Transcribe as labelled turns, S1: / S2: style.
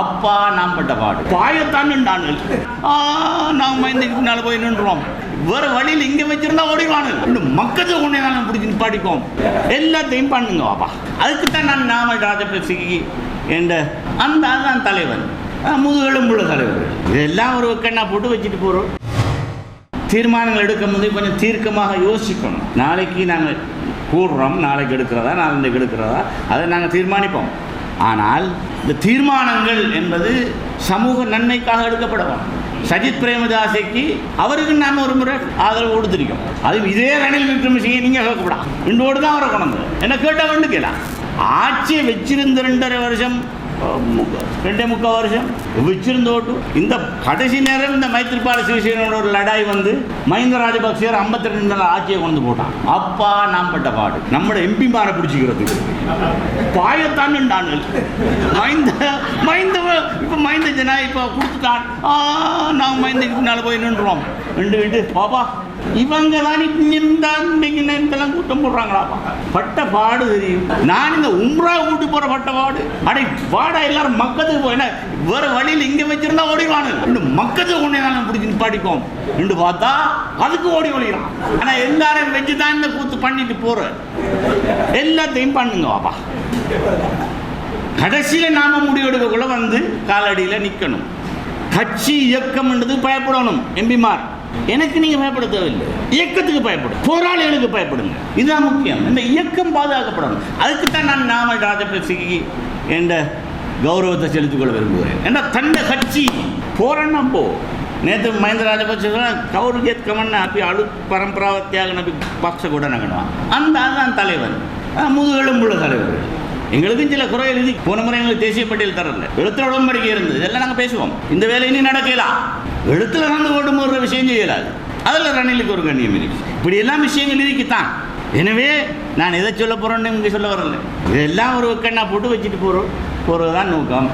S1: அப்பா நாம் பட்ட பாடு. பாயத்தான் நின்றானுங்கள் ஆ நாம் மைந்துக்கு பின்னால் போய் நின்றோம். வேற வழியில் இங்க வச்சிருந்தா ஓடிடுவானுங்க இன்னும் மக்களுக்கு கொண்டே தான் பிடிச்சி படிப்போம். எல்லாத்தையும் பண்ணுங்க பாப்பா அதுக்கு தான் நான் நாமல் ராஜபக்சிக்கு என்ற அந்த அதுதான் தலைவன் முதுகெலும்புள்ள தலைவர். இதெல்லாம் ஒரு கண்ணா போட்டு வச்சுட்டு போகிறோம் தீர்மானங்கள் எடுக்கும் போது கொஞ்சம் தீர்க்கமாக யோசிக்கணும். நாளைக்கு நாங்கள் கூடுறோம் நாளைக்கு எடுக்கிறதா நாளைக்கு எடுக்கிறதா அதை நாங்கள் தீர்மானிப்போம். ஆனால் இந்த தீர்மானங்கள் என்பது சமூக நன்மைக்காக எடுக்கப்படவும் சஜித் பிரேமதாசைக்கு அவருக்கு நாம் ஒரு முறை ஆதரவு கொடுத்துருக்கோம் அது இதே ரணில் விக்ரமசிங்க நீங்கள் கேட்கப்படாம் இன்றோடு தான் அவரை கொண்டு என்ன கேட்டால் வந்து கேட்கலாம் ஆட்சியை வச்சிருந்த ரெண்டரை வருஷம் முக்க- ரெண்டே முக்கால் வருஷம் வச்சிருந்தோட்டு இந்த கடைசி நேரம் இந்த மைத்திரிபால சிவசேனோட ஒரு லடாய் வந்து மஹிந்த ராஜபக்சேர் ஐம்பத்தி ரெண்டு நாள் ஆட்சியை கொண்டு போட்டான். அப்பா நாம் பட்ட பாடு. நம்மளோட எம்பி மாரை பிடிச்சிக்கிறதுக்கு. பாயத்தான் நின்றானுங்கள் மைந்த மைந்தவ இப்போ மைந்த ஜனா இப்போ கொடுத்துட்டான். ஆ நான் மைந்துக்கு பின்னால் போய் நின்றுவோம் நின்றுக்கிட்டு பாப்பா இவங்க தான் நின்றான் இதெல்லாம் கூட்டம் போடுறாங்களாப்பா. பட்ட பாடு தெரியும். நான் இந்த உம்ரா கூட்டி போற பட்ட பாடு. அடே பாடா எல்லாரும் மக்கத்துக்கு போய் வேற வழியில் இங்க வச்சிருந்தா ஓடிவானு இன்னும் மக்கத்துக்கு கொண்டு படிப்போம் என்று பார்த்தா அதுக்கு ஓடி ஒழிகிறான் ஆனா எல்லாரையும் வச்சு தான் இந்த கூத்து பண்ணிட்டு போற. எல்லாத்தையும் பண்ணுங்க பாப்பா. கடைசியில் நாம முடிவெடுக்கக்குள்ள வந்து காலடியில் நிற்கணும் கட்சி இயக்கம்ன்றது பயப்படணும் எம்பிமார். எனக்கு நீங்க பயப்பட தேவையில்லை. இயக்கத்துக்கு பயப்படும் போராளிகளுக்கு பயப்படுங்க. இதுதான் முக்கியம். இந்த இயக்கம் பாதுகாக்கப்படணும். அதுக்குத்தான் நான் நாமல் ராஜபக்சிக்கு என்ற கௌரவத்தை செலுத்திக் கொள்ள விரும்புகிறேன். ஏன்னா தன்னை கட்சி போறேன்னா போ. நேற்று તો મહેન્દ્ર રાજપક્ષ கேத் કમળને அப்படி அழு પરંપરાવત தியாகம் அப்படி பக்ஷ கூட நகணும் அந்த அதுதான் தலைவர். முதுகெலும்புள்ள தலைவர். எங்களுக்கும் சில குறை இது போன முறை எங்களுக்கு தேசிய பட்டியல் தரல. எழுத்துல உடம்படிக்கை இருந்தது. இதெல்லாம் நாங்கள் பேசுவோம். இந்த வேலை இனி நடக்கலாம் எழுத்துல நடந்து ஓடும் ஒரு விஷயம் செய்யலாது. அதில் ரணிலுக்கு ஒரு கண்ணியம் இருக்கு. இப்படி எல்லாம் விஷயங்கள் இருக்குதான் எனவே நான் எதை சொல்ல போகிறோன்னு இங்கே சொல்ல வரல. இதெல்லாம் ஒரு கண்ணா போட்டு வச்சுட்டு போகிறோம் போகிறது தான் நோக்கம்.